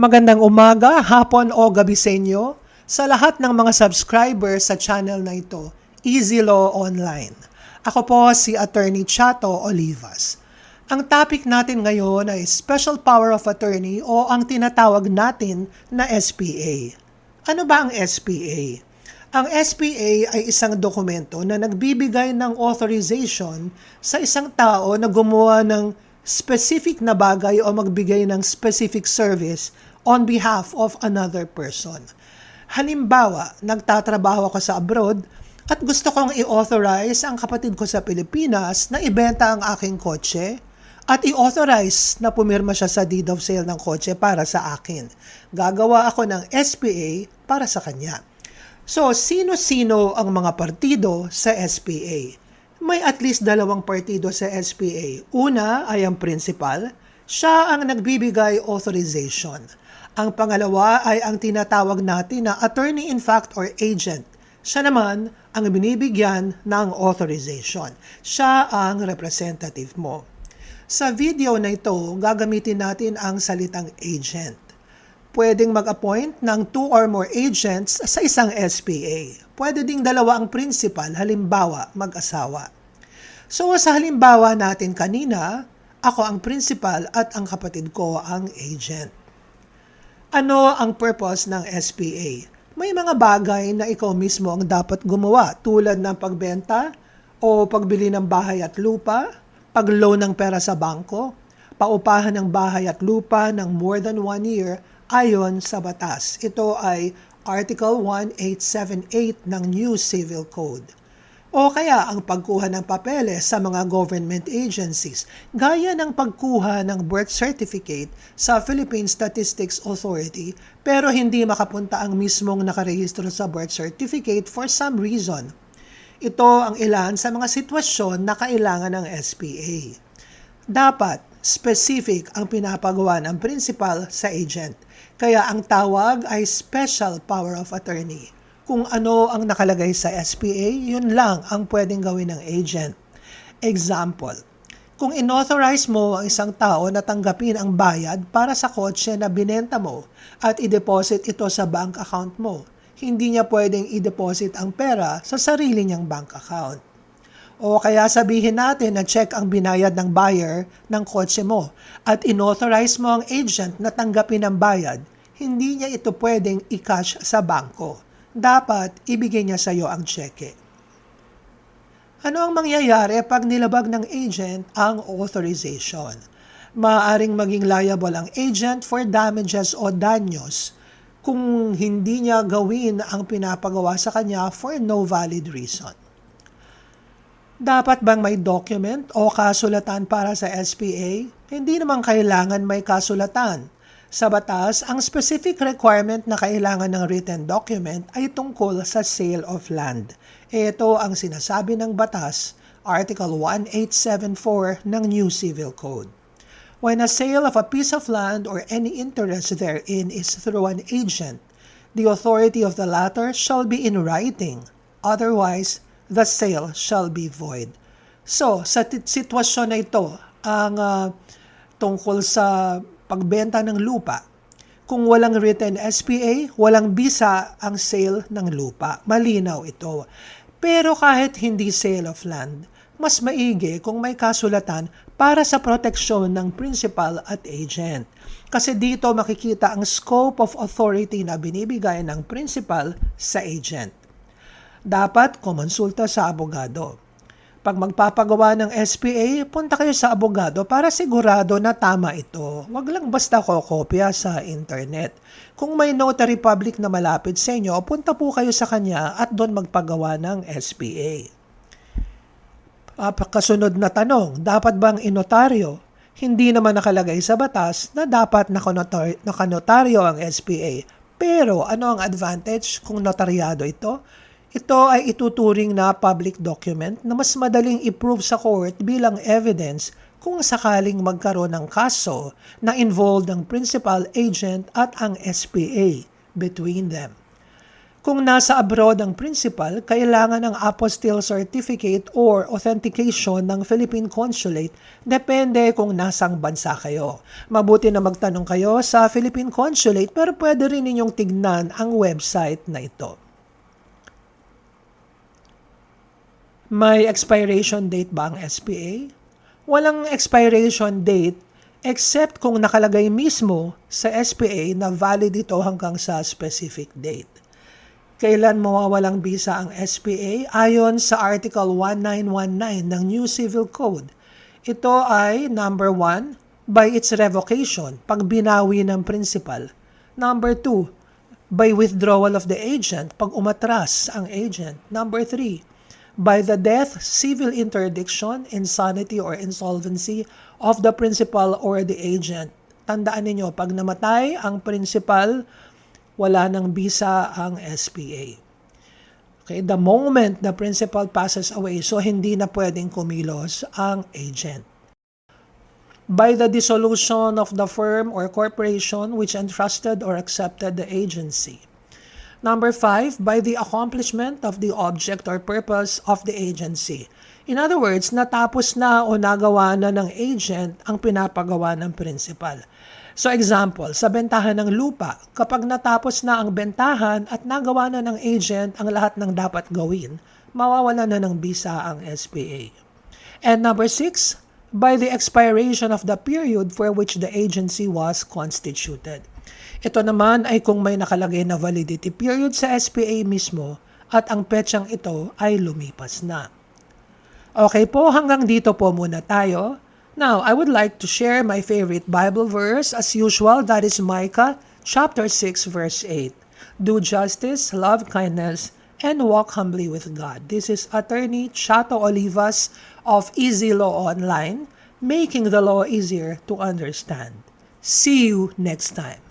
Magandang umaga, hapon o gabi sa inyo sa lahat ng mga subscribers sa channel na ito, Easy Law Online. Ako po si Attorney Chato Olivas. Ang topic natin ngayon ay Special Power of Attorney o ang tinatawag natin na SPA. Ano ba ang SPA? Ang SPA ay isang dokumento na nagbibigay ng authorization sa isang tao na gumawa ng specific na bagay o magbigay ng specific service on behalf of another person. Halimbawa, nagtatrabaho ako sa abroad at gusto kong i-authorize ang kapatid ko sa Pilipinas na ibenta ang aking kotse at i-authorize na pumirma siya sa deed of sale ng kotse para sa akin. Gagawa ako ng SPA para sa kanya. So, sino-sino ang mga partido sa SPA? May at least dalawang partido sa SPA. Una ay ang principal, siya ang nagbibigay authorization. Ang pangalawa ay ang tinatawag natin na attorney in fact or agent. Siya naman ang binibigyan ng authorization. Siya ang representative mo. Sa video na ito, gagamitin natin ang salitang agent pwedeng mag-appoint ng two or more agents sa isang SPA. Pwede ding dalawa ang principal, halimbawa mag-asawa. So sa halimbawa natin kanina, ako ang principal at ang kapatid ko ang agent. Ano ang purpose ng SPA? May mga bagay na ikaw mismo ang dapat gumawa tulad ng pagbenta o pagbili ng bahay at lupa, pag-loan ng pera sa bangko, paupahan ng bahay at lupa ng more than one year ayon sa batas. Ito ay Article 1878 ng New Civil Code. O kaya ang pagkuha ng papeles sa mga government agencies, gaya ng pagkuha ng birth certificate sa Philippine Statistics Authority pero hindi makapunta ang mismong nakarehistro sa birth certificate for some reason. Ito ang ilan sa mga sitwasyon na kailangan ng SPA. Dapat specific ang pinapagawa ng principal sa agent. Kaya ang tawag ay Special Power of Attorney. Kung ano ang nakalagay sa SPA, yun lang ang pwedeng gawin ng agent. Example, kung inauthorize mo ang isang tao na tanggapin ang bayad para sa kotse na binenta mo at i-deposit ito sa bank account mo, hindi niya pwedeng i-deposit ang pera sa sarili niyang bank account. O kaya sabihin natin na check ang binayad ng buyer ng kotse mo at inauthorize mo ang agent na tanggapin ang bayad, hindi niya ito pwedeng i-cash sa bangko. Dapat ibigay niya sa iyo ang cheque. Ano ang mangyayari pag nilabag ng agent ang authorization? Maaaring maging liable ang agent for damages o danyos kung hindi niya gawin ang pinapagawa sa kanya for no valid reason. Dapat bang may document o kasulatan para sa SPA? Hindi naman kailangan may kasulatan. Sa batas, ang specific requirement na kailangan ng written document ay tungkol sa sale of land. Ito ang sinasabi ng batas, Article 1874 ng New Civil Code. When a sale of a piece of land or any interest therein is through an agent, the authority of the latter shall be in writing. Otherwise, the sale shall be void. So, sa tit- sitwasyon na ito, ang uh, tungkol sa pagbenta ng lupa, kung walang written SPA, walang bisa ang sale ng lupa. Malinaw ito. Pero kahit hindi sale of land, mas maigi kung may kasulatan para sa proteksyon ng principal at agent. Kasi dito makikita ang scope of authority na binibigay ng principal sa agent dapat kumonsulta sa abogado. Pag magpapagawa ng SPA, punta kayo sa abogado para sigurado na tama ito. Huwag lang basta kokopya sa internet. Kung may notary public na malapit sa inyo, punta po kayo sa kanya at doon magpagawa ng SPA. Uh, kasunod na tanong, dapat bang inotaryo? Hindi naman nakalagay sa batas na dapat nakanotaryo ang SPA. Pero ano ang advantage kung notaryado ito? Ito ay ituturing na public document na mas madaling i-prove sa court bilang evidence kung sakaling magkaroon ng kaso na involved ang principal agent at ang SPA between them. Kung nasa abroad ang principal, kailangan ng apostille certificate or authentication ng Philippine Consulate depende kung nasang bansa kayo. Mabuti na magtanong kayo sa Philippine Consulate pero pwede rin ninyong tignan ang website na ito. May expiration date ba ang SPA? Walang expiration date except kung nakalagay mismo sa SPA na valid ito hanggang sa specific date. Kailan mawawalang bisa ang SPA? Ayon sa Article 1919 ng New Civil Code, ito ay number 1, by its revocation, pag binawi ng principal. Number 2, by withdrawal of the agent, pag umatras ang agent. Number 3, by the death, civil interdiction, insanity, or insolvency of the principal or the agent. Tandaan ninyo, pag namatay ang principal, wala ng bisa ang SPA. Okay, the moment the principal passes away, so hindi na pwedeng kumilos ang agent. By the dissolution of the firm or corporation which entrusted or accepted the agency. Number five, by the accomplishment of the object or purpose of the agency. In other words, natapos na o nagawa na ng agent ang pinapagawa ng principal. So example, sa bentahan ng lupa, kapag natapos na ang bentahan at nagawa na ng agent ang lahat ng dapat gawin, mawawala na ng bisa ang SPA. And number six, by the expiration of the period for which the agency was constituted. Ito naman ay kung may nakalagay na validity period sa SPA mismo at ang petsang ito ay lumipas na. Okay po, hanggang dito po muna tayo. Now, I would like to share my favorite Bible verse as usual, that is Micah chapter 6 verse 8. Do justice, love kindness, and walk humbly with God. This is Attorney Chato Olivas of Easy Law Online, making the law easier to understand. See you next time.